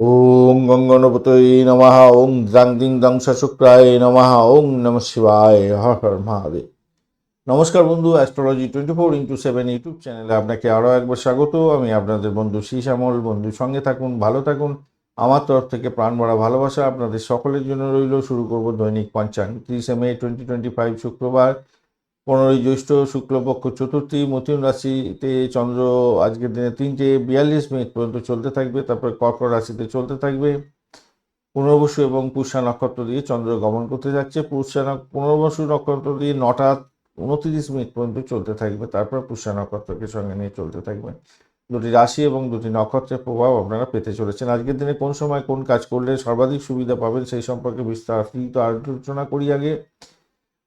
ওম গঙ্গনপতয়ে নমঃ, ওম দ্রাং দিং দং শুক্রায় নমঃ, ওম নম শিবায়, হর হর মহাদেব। নমস্কার বন্ধু astrology twenty four into seven YouTube চ্যানেলে আপনাকে আরও একবার স্বাগত। আমি আপনাদের বন্ধু শ্যামল। বন্ধু সঙ্গে থাকুন, ভালো থাকুন। আমার তরফ থেকে প্রাণ ভরা ভালোবাসা আপনাদের সকলের জন্য রইল। শুরু করব দৈনিক পঞ্চাঙ্গ তিরিশে মে টোয়েন্টি টোয়েন্টি ফাইভ শুক্রবার। পনেরোই জ্যৈষ্ঠ শুক্লপক্ষ চতুর্থী মথিন রাশিতে চন্দ্র আজকের দিনে তিনটে বিয়াল্লিশ মিনিট পর্যন্ত চলতে থাকবে, তারপরে কর্কট রাশিতে চলতে থাকবে। পুনর্বসু এবং পুষ্যা নক্ষত্র দিয়ে চন্দ্র গমন করতে যাচ্ছে। পুষ্যা পুনর্বসু নক্ষত্র দিয়ে নটা উনত্রিশ মিনিট পর্যন্ত চলতে থাকবে, তারপর পুষ্যা নক্ষত্রকে সঙ্গে নিয়ে চলতে থাকবে। দুটি রাশি এবং দুটি নক্ষত্রের প্রভাব আপনারা পেতে চলেছেন। আজকের দিনে কোন সময় কোন কাজ করলে সর্বাধিক সুবিধা পাবেন সেই সম্পর্কে বিস্তারিত আলোচনা করি আগে।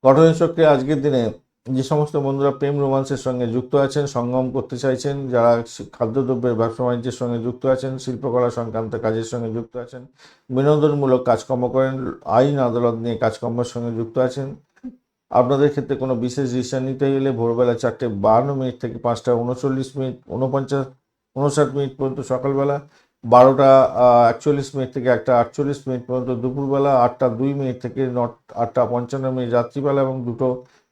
ঘটনা চক্রে আজকের দিনে যে সমস্ত বন্ধুরা প্রেম রোমান্সের সঙ্গে যুক্ত আছেন, সঙ্গম করতে চাইছেন, যারা খাদ্যদ্রব্যের ব্যবসা বাণিজ্যের সঙ্গে যুক্ত আছেন, শিল্পকলা সংক্রান্ত কাজের সঙ্গে যুক্ত আছেন, বিনোদনমূলক কাজকর্ম করেন, আইন আদালত নিয়ে কাজকর্মের সঙ্গে যুক্ত আছেন। আপনাদের ক্ষেত্রে কোনো বিশেষ ডিসিশন নিতে গেলে ভোরবেলা চারটে বাহান্ন মিনিট থেকে পাঁচটা উনচল্লিশ মিনিট, উনপঞ্চাশ, উনষাট মিনিট পর্যন্ত সকালবেলা, বারোটা একচল্লিশ মিনিট থেকে একটা আটচল্লিশ মিনিট পর্যন্ত দুপুরবেলা, আটটা দুই মিনিট থেকে নট, আটটা পঞ্চান্ন মিনিট রাত্রিবেলা এবং দুটো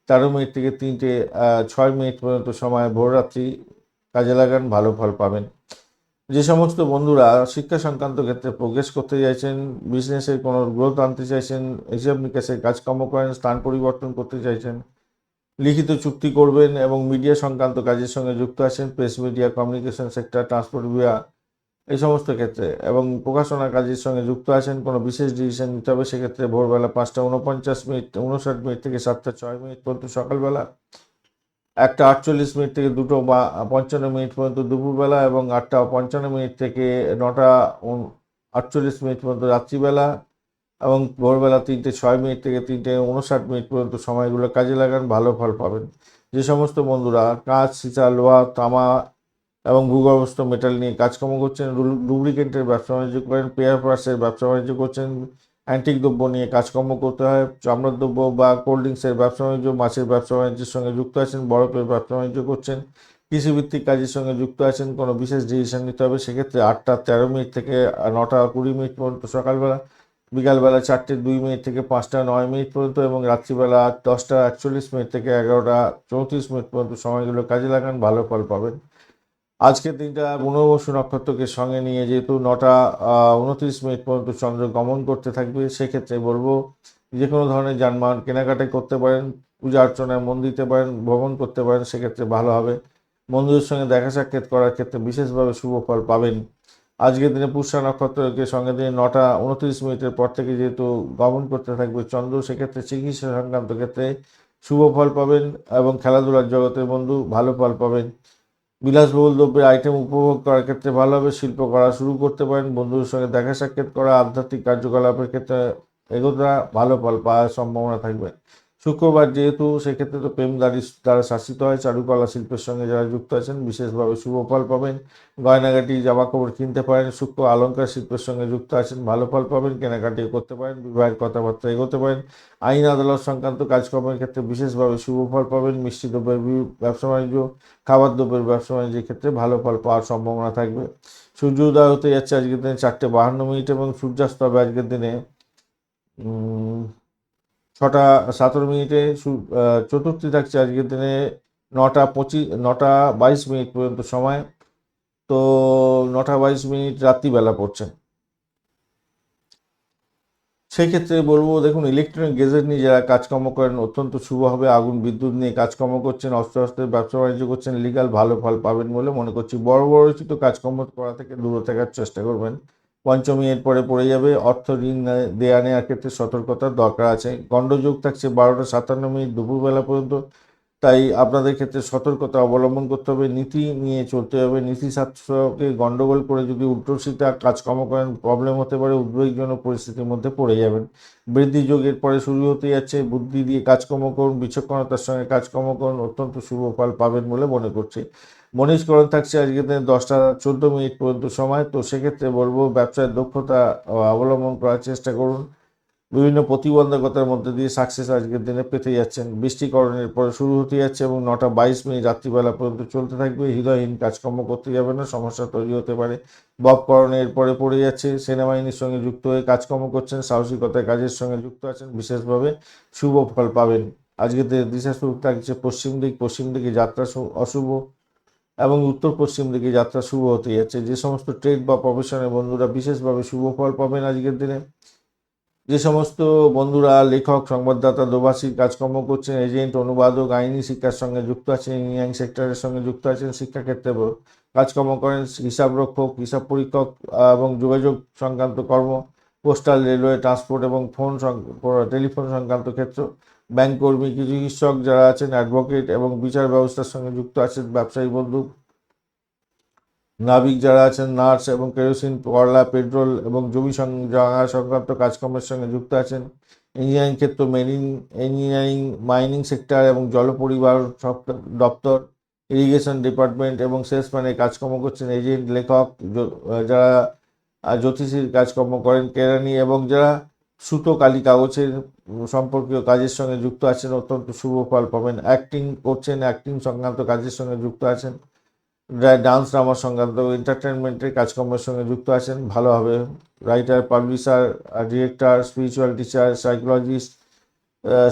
তেরো মিনিট থেকে তিনটে ছয় মিনিট পর্যন্ত সময়, ভোররাত্রি কাজে লাগান, ভালো ফল পাবেন। যে সমস্ত বন্ধুরা শিক্ষা সংক্রান্ত ক্ষেত্রে প্রোগ্রেস করতে চাইছেন, বিজনেসের কোনো গ্রোথ আনতে চাইছেন, হিসাব নিকাশের কাজকর্ম করেন, স্থান পরিবর্তন করতে চাইছেন, লিখিত চুক্তি করবেন এবং মিডিয়া সংক্রান্ত কাজের সঙ্গে যুক্ত আছেন, press, media, communication sector, transport বিয়া এই সমস্ত ক্ষেত্রে। এবং প্রকাশনা কাজের সঙ্গে যুক্ত আছেন, কোনো বিশেষ ডিসিশন নিতে হবে, সেক্ষেত্রে ভোরবেলা পাঁচটা উনপঞ্চাশ মিনিট উনষাট মিনিট থেকে সাতটা ছয় মিনিট পর্যন্ত সকালবেলা, একটা আটচল্লিশ মিনিট থেকে দুটো বা পঞ্চান্ন মিনিট পর্যন্ত দুপুরবেলা এবং আটটা পঞ্চান্ন মিনিট থেকে নটা আটচল্লিশ মিনিট পর্যন্ত রাত্রিবেলা এবং ভোরবেলা তিনটে ছয় মিনিট থেকে তিনটে উনষাট মিনিট পর্যন্ত সময়গুলো কাজে লাগান, ভালো ফল পাবেন। যে সমস্ত বন্ধুরা কাঁচ সীসা লোহা, তামা এবং ভূগর্ভস্থ মেটাল নিয়ে কাজকর্ম করছেন ডুপ্লিকেটের ব্যবসা বাণিজ্য করেন পেয়ার পার্সের ব্যবসা বাণিজ্য করছেন অ্যান্টিক দ্রব্য নিয়ে কাজকর্ম করতে হয়, চামড়ার দ্রব্য বা কোল্ড ড্রিঙ্কসের ব্যবসা বাণিজ্য, মাছের ব্যবসা বাণিজ্যের সঙ্গে যুক্ত আছেন, বরফের ব্যবসা বাণিজ্য করছেন, কৃষিভিত্তিক কাজের সঙ্গে যুক্ত আছেন, কোনো বিশেষ ডিসিশন নিতে হবে, সেক্ষেত্রে আটটা তেরো মিনিট থেকে নটা কুড়ি মিনিট পর্যন্ত সকালবেলা, বিকালবেলা চারটে দুই মিনিট থেকে পাঁচটা নয় মিনিট পর্যন্ত এবং রাত্রিবেলা দশটা একচল্লিশ মিনিট থেকে এগারোটা চৌত্রিশ মিনিট পর্যন্ত সময়গুলো কাজে লাগান, ভালো ফল পাবেন। আজকের দিনটা পুনর্বসু নক্ষত্রকে সঙ্গে নিয়ে যেহেতু নটা উনত্রিশ মিনিট পর্যন্ত চন্দ্র গমন করতে থাকবে, সেক্ষেত্রে বলব যে কোনো ধরনের যানবাহন কেনাকাটাই করতে পারেন, পূজা অর্চনায় মন দিতে পারেন, ভ্রমণ করতে পারেন, সেক্ষেত্রে ভালো হবে। বন্ধুদের সঙ্গে দেখা সাক্ষাৎ করার ক্ষেত্রে বিশেষভাবে শুভ ফল পাবেন। আজকের দিনে পুষ্যা নক্ষত্রকে সঙ্গে দিয়ে নটা, উনত্রিশ মিনিটের পর থেকে যেহেতু গমন করতে থাকবে চন্দ্র, সেক্ষেত্রে চিকিৎসা সংক্রান্ত ক্ষেত্রে শুভ ফল পাবেন এবং খেলাধুলার জগতের বন্ধু ভালো ফল পাবেন। বিলাসবহুল দ্রব্যের আইটেম উপভোগ করার ক্ষেত্রে ভালোভাবে শিল্প করা শুরু করতে পারেন, বন্ধুদের সঙ্গে দেখা সাক্ষাৎ করা, আধ্যাত্মিক কার্যকলাপের ক্ষেত্রে এগোতা ভালো ফল পাওয়ার সম্ভাবনা থাকবে। শুক্রবার যেহেতু সেক্ষেত্রে তো প্রেম দ্বারি দ্বারা শাসিত হয়, চারুকলা শিল্পের সঙ্গে যারা যুক্ত আছেন, বিশেষভাবে শুভ ফল পাবেন, গয়নাগাটি জামা কাপড় কিনতে পারেন, সূক্ষ্ম অলঙ্কার শিল্পের সঙ্গে যুক্ত আছেন, ভালো ফল পাবেন, কেনাকাটি করতে পারেন, বিবাহের কথাবার্তা এগোতে পারেন, আইন আদালত সংক্রান্ত কাজকর্মের ক্ষেত্রে বিশেষভাবে শুভ ফল পাবেন, মিষ্টি দ্রব্যের ব্যবসা বাণিজ্য, খাবার দ্রব্যের ব্যবসা বাণিজ্যের ক্ষেত্রে ভালো ফল পাওয়ার সম্ভাবনা থাকবে। সূর্য উদয় হতে যাচ্ছে আজকের দিনে চারটে বাহান্ন মিনিট এবং সূর্যাস্ত হবে আজকের দিনে ছটা, সতেরো মিনিটে চতুর্থী থাকছে আজকের দিনে, নটা পঁচিশ নটা বাইশ মিনিট পর্যন্ত সময়। তো নটা বাইশ মিনিট রাত্রিবেলা পড়ছে। সেক্ষেত্রে বলব, দেখুন, ইলেকট্রনিক গেজেট নিয়ে যারা কাজকর্ম করেন, অত্যন্ত শুভ হবে। আগুন, বিদ্যুৎ নিয়ে কাজকর্ম করছেন, অস্ত্র অস্ত্রের ব্যবসা বাণিজ্য করছেন লিগাল ভালো ফল পাবেন বলে মনে করছি। বড় বড় কাজকর্ম করা থেকে দূরে থাকার চেষ্টা করবেন। পঞ্চমী এর পরে পড়ে যাবে। অর্থ ঋণ দেয়া নেওয়ার ক্ষেত্রে সতর্কতার দরকার আছে। গণ্ডযোগ থাকছে বারোটা সাতান্ন মিনিট দুপুরবেলা পর্যন্ত। তাই আপনাদের ক্ষেত্রে সতর্কতা অবলম্বন করতে হবে, নীতি নিয়ে চলতে হবে। নীতি শাস্ত্রকে গণ্ডগোল করে যদি উল্টোসিতা কাজকর্ম করেন প্রবলেম হতে পারে, উদ্বেগজনক পরিস্থিতির মধ্যে পড়ে যাবেন। বৃদ্ধি যোগের পরে শুরু হতে যাচ্ছে, বুদ্ধি দিয়ে কাজকর্ম করুন, বিচক্ষণতার সঙ্গে কাজকর্ম করুন, অত্যন্ত শুভ ফল পাবেন বলে মনে করছি। মনীষকরণ থাকছে আজকে দিনে দশটা চোদ্দ মিনিট পর্যন্ত সময়, তো সেক্ষেত্রে বলব ব্যবসায় দক্ষতা অবলম্বন করার চেষ্টা করুন। বিভিন্ন প্রতিবন্ধকতার মধ্যে দিয়ে সাকসেস আজকের দিনে পেতে যাচ্ছেন। বৃষ্টিকরণের পরে শুরু হতে যাচ্ছে এবং নটা বাইশ মিনিট রাত্রিবেলা পর্যন্ত চলতে থাকবে। হৃদয়হীন কাজকর্ম করতে যাবে না, সমস্যা তৈরি হতে পারে। ববকরণের পরে পড়ে যাচ্ছে, সেনাবাহিনীর সঙ্গে যুক্ত হয়ে কাজকর্ম করছেন সাহসিকতায় কাজের সঙ্গে যুক্ত আছেন, বিশেষভাবে শুভ ফল পাবেন। আজকের দিনে দিশা শুরু থাকছে পশ্চিম দিক, পশ্চিম দিকে যাত্রা অশুভ এবং উত্তর পশ্চিম দিকে যাত্রা শুভ হতে যাচ্ছে। যে সমস্ত ট্রেড বা প্রফেশনের বন্ধুরা বিশেষভাবে শুভ ফল পাবেন আজকের দিনে। যে সমস্ত বন্ধুরা, লেখক, সংবাদদাতা দোভাষীর কাজকর্ম করছেন, এজেন্ট, অনুবাদক, আইনি শিক্ষার সঙ্গে যুক্ত আছেন ইঞ্জিনিয়ারিং সেক্টরের সঙ্গে যুক্ত আছেন, শিক্ষাক্ষেত্রে কাজকর্ম করেন হিসাবরক্ষক হিসাব পরীক্ষক এবং যোগাযোগ সংক্রান্ত কর্ম পোস্টাল রেলওয়ে ট্রান্সপোর্ট এবং ফোন টেলিফোন সংক্রান্ত ক্ষেত্র ব্যাংক কর্মী চিকিৎসক যারা আছেন অ্যাডভোকেট এবং বিচার ব্যবস্থার সঙ্গে যুক্ত আছেন, ব্যবসায়ী বন্ধু নাবিক যারা আছেন, নার্স এবং কেরোসিন কয়লা পেট্রোল এবং জমি সংক্রান্ত কাজকর্মের সঙ্গে যুক্ত আছেন। ইঞ্জিনিয়ারিং ক্ষেত্র, মেরিন, ইঞ্জিনিয়ারিং, মাইনিং সেক্টর এবং জল পরিবার সব- দপ্তর, ইরিগেশন ডিপার্টমেন্ট এবং সেলসম্যানের কাজকর্ম করছেন। এজেন্ট, লেখক যারা জ্যোতিষীর কাজকর্ম করেন, কেরানি এবং যারা সুতো, কালি কাগজের সম্পর্কীয় কাজের সঙ্গে যুক্ত আছেন, অত্যন্ত শুভ ফল পাবেন। অ্যাক্টিং করছেন, অ্যাক্টিং সংক্রান্ত কাজের সঙ্গে যুক্ত আছেন। ডান্স ড্রামা সংক্রান্ত এন্টারটেনমেন্টের কাজকর্মের সঙ্গে যুক্ত আছেন ভালোভাবে writer publisher director spiritual teacher psychologist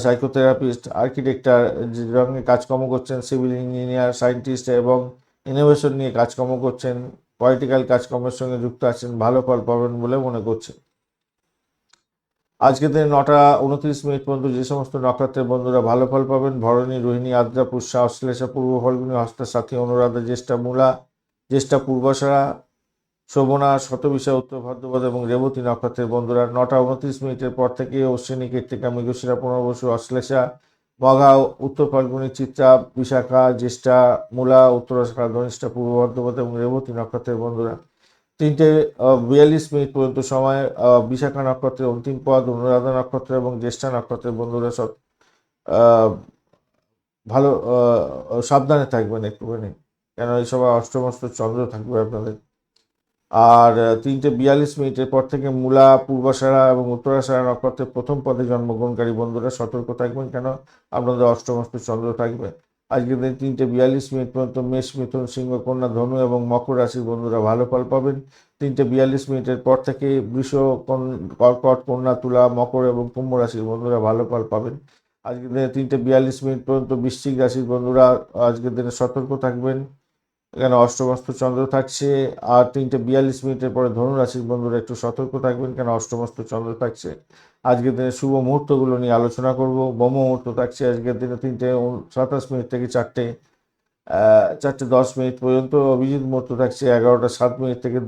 psychotherapist architect যে কাজকর্ম করছেন সিভিল ইঞ্জিনিয়ার সায়েন্টিস্ট এবং ইনোভেশন নিয়ে কাজকর্ম করছেন পলিটিক্যাল কাজকর্মের সঙ্গে যুক্ত আছেন, ভালো ফল পাবেন বলে মনে করছেন আজকের দিনে নটা উনত্রিশ মিনিট পর্যন্ত যে সমস্ত নক্ষত্রের বন্ধুরা ভালো ফল পাবেন, ভরণী, রোহিণী আদ্রা পুষ্যা অশ্লেষা, পূর্ব ফলগুনি হস্তা সাথী অনুরাধা, জ্যেষ্ঠা মূলা, জ্যেষ্ঠা পূর্বাশারা, শোভনা, শতবিশা, উত্তর ভদ্রপদ এবং রেবতী নক্ষত্রের বন্ধুরা নটা উনত্রিশ মিনিটের পর থেকে অশ্বিনী, কীর্তিকা, মৃগশিরা, পুনর্বসু, অশ্লেষা মঘা উত্তর ফাল্গুনি, চিত্রা, বিশাখা, জ্যেষ্ঠা মূলা, উত্তরাশাখা ধনিষ্ঠা পূর্ব ভদ্রপদ এবং রেবতী নক্ষত্রের বন্ধুরা। তিনটে বিয়াল্লিশ মিনিট পর্যন্ত সময় বিশাখা নক্ষত্রের অন্তিম পদ অনুরাধা নক্ষত্র এবং জ্যেষ্ঠা নক্ষত্রের বন্ধুরা, সব ভালো সাবধানে থাকবেন একটুখানি, কেন এই সময় অষ্টমস্ত চন্দ্র থাকবে আপনাদের। আর তিনটে বিয়াল্লিশ মিনিটের পর থেকে মূলা, পূর্বাশারা এবং উত্তরাশারা নক্ষত্রের প্রথম পদে জন্মগ্রহণকারী বন্ধুরা, সতর্ক থাকবেন কেন? আপনাদের অষ্টমস্ত চন্দ্র থাকবে। আজকের দিন তিনটে বিয়াল্লিশ মিনিট পর্যন্ত মেষ, মিথুন, সিংহ, কন্যা, ধনু এবং মকর রাশির বন্ধুরা ভালো ফল পাবেন। তিনটে বিয়াল্লিশ মিনিটের পর থেকে বৃষ কর্কট, কন্যা, তুলা, মকর এবং কুম্ভ রাশির বন্ধুরা ভালো ফল পাবেন। আজকের দিনে তিনটে বিয়াল্লিশ মিনিট পর্যন্ত বৃশ্চিক রাশির বন্ধুরা আজকের দিনে সতর্ক থাকবেন। এখানে অষ্টমস্ত চন্দ্র থাকছে আর তিনটে বিয়াল্লিশ মিনিটের পরে ধনু রাশির বন্ধুরা একটু সতর্ক থাকবেন, কেন অষ্টমস্ত চন্দ্র থাকছে। আজকের দিনে শুভ মুহূর্তগুলো নিয়ে আলোচনা করব। ব্রহ্ম মুহূর্ত থাকছে আজকের দিনে তিনটে সাতাশ মিনিট থেকে চারটে চারটে দশ মিনিট পর্যন্ত। অভিজিৎ মুহূর্ত থাকছে এগারোটা সাত মিনিট থেকে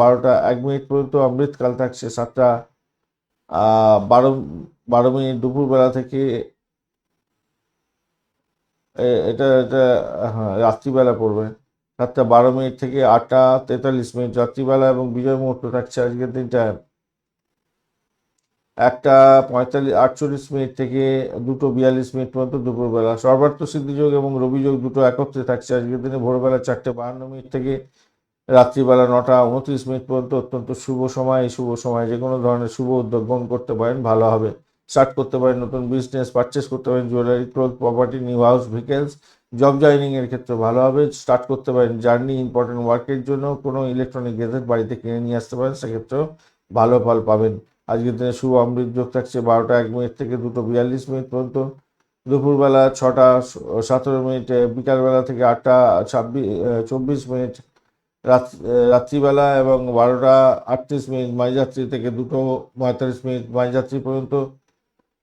বারোটা এক মিনিট পর্যন্ত। অমৃতকাল থাকছে সাতটা বারো বারো মিনিট দুপুরবেলা থেকে। এটা এটা হ্যাঁ রাত্রিবেলা পড়বে। সাতটা বারো মিনিট থেকে আটটা তেতাল্লিশ মিনিট রাত্রিবেলা এবং বিজয় মুহূর্ত থাকছে আজকের দিনটায় একটা পঁয়তাল্লিশ, আটচল্লিশ মিনিট থেকে দুটো বিয়াল্লিশ মিনিট পর্যন্ত দুপুরবেলা। সর্বার্থ সিদ্ধিযোগ এবং রবিযোগ দুটো একত্রে থাকছে আজকের দিনে ভোরবেলা চারটে বাহান্ন মিনিট থেকে রাত্রিবেলা নটা উনত্রিশ মিনিট পর্যন্ত অত্যন্ত শুভ সময়। এই শুভ সময় যে কোনো ধরনের শুভ উদ্যোগ গ্রহণ করতে পারেন, ভালো হবে। স্টার্ট করতে পারেন নতুন বিজনেস পারচেস করতে পারেন jewellery cloth property new house vehicles job joining এর ক্ষেত্রে ভালো হবে। স্টার্ট করতে পারেন জার্নি ইম্পর্টেন্ট ওয়ার্কের জন্য কোনো ইলেকট্রনিক গেজেট বাড়িতে কিনে নিয়ে আসতে পারেন, সেক্ষেত্রেও ভালো ফল পাবেন। আজকের দিনে শুভ অমৃত যোগ থাকছে বারোটা এক মিনিট থেকে দুটো বিয়াল্লিশ মিনিট পর্যন্ত। দুপুরবেলা ছটা সতেরো মিনিট, বিকালবেলা থেকে আটটা ছাব্বিশ চব্বিশ মিনিট, রাত রাত্রিবেলা এবং বারোটা আটত্রিশ মিনিট মাঝরাত্রি থেকে দুটো পঁয়তাল্লিশ মিনিট মাঝরাত্রি পর্যন্ত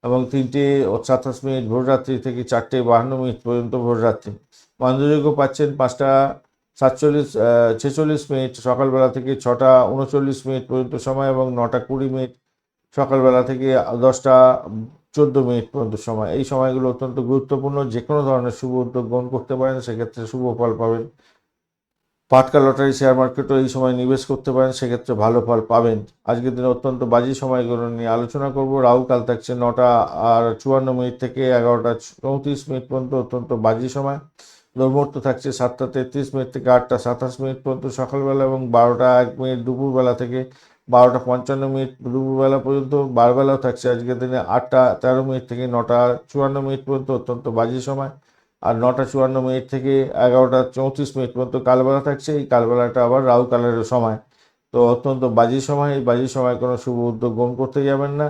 এবং তিনটে সাতাশ মিনিট ভোররাত্রি থেকে চারটে বাহান্ন মিনিট পর্যন্ত ভোররাত্রি। মন্দিরযোগ্য পাচ্ছেন পাঁচটা সাতচল্লিশ ছেচল্লিশ মিনিট, সকালবেলা থেকে ছটা উনচল্লিশ মিনিট পর্যন্ত সময় এবং নটা কুড়ি মিনিট সকালবেলা থেকে দশটা চোদ্দ মিনিট পর্যন্ত সময়। এই সময়গুলো অত্যন্ত গুরুত্বপূর্ণ। যে কোনো ধরনের শুভ উদ্যোগ গ্রহণ করতে পারেন, সেক্ষেত্রে শুভ ফল পাবেন। পাটকা লটারি শেয়ার মার্কেটও এই সময় নিবেশ করতে পারেন, সেক্ষেত্রে ভালো ফল পাবেন। আজকের দিনে অত্যন্ত বাজি সময়গুলো নিয়ে আলোচনা করব। রাহুকাল থাকছে নটা আর চুয়ান্ন মিনিট থেকে এগারোটা চৌত্রিশ মিনিট পর্যন্ত অত্যন্ত বাজি সময়। দুর্মুহূর্ত থাকছে সাতটা তেত্রিশ মিনিট থেকে আটটা সাতাশ মিনিট পর্যন্ত সকালবেলা এবং বারোটা এক মিনিট দুপুরবেলা থেকে বারোটা পঞ্চান্ন মিনিট দুপুরবেলা পর্যন্ত, বারবেলাও থাকছে। আজকের দিনে আটটা তেরো মিনিট থেকে নটা চুয়ান্ন মিনিট পর্যন্ত অত্যন্ত বাজে সময়। আর নটা চুয়ান্ন মিনিট থেকে এগারোটা চৌত্রিশ মিনিট পর্যন্ত কালবেলা থাকছে। এই কালবেলাটা আবার রাহু কালের সময়। তো অত্যন্ত বাজে সময়। এই বাজে সময় কোনো শুভ উদ্যোগ গ্রহণ করতে যাবেন না।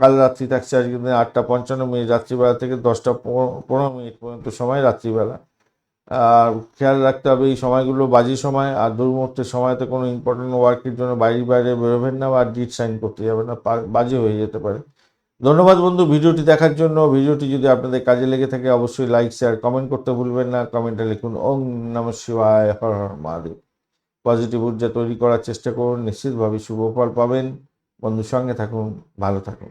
কাল রাত্রি থাকছে আজকের দিনে আটটা পঞ্চান্ন মিনিট, রাত্রিবেলা থেকে দশটা পনেরো মিনিট পর্যন্ত সময় রাত্রিবেলা। খেয়াল রাখতে হবে এই সময়গুলো বাজে সময়, আর দুর্মুহূর্তের সময়তে কোনো ইম্পর্টেন্ট ওয়ার্কের জন্য বাইরে বাইরে বেরোবেন না বা ডিট সাইন করতে যাবেন না বাজে হয়ে যেতে পারে। ধন্যবাদ বন্ধু ভিডিওটি দেখার জন্য। ভিডিওটি যদি আপনাদের কাজে লেগে থাকে অবশ্যই লাইক শেয়ার কমেন্ট করতে ভুলবেন না। কমেন্টে লিখুন ওং নম শিবায় হর হর মহাদেব। পজিটিভ ঊর্জা তৈরি করার চেষ্টা করুন, নিশ্চিতভাবে শুভ ফল পাবেন। বন্ধুর সঙ্গে থাকুন, ভালো থাকুন।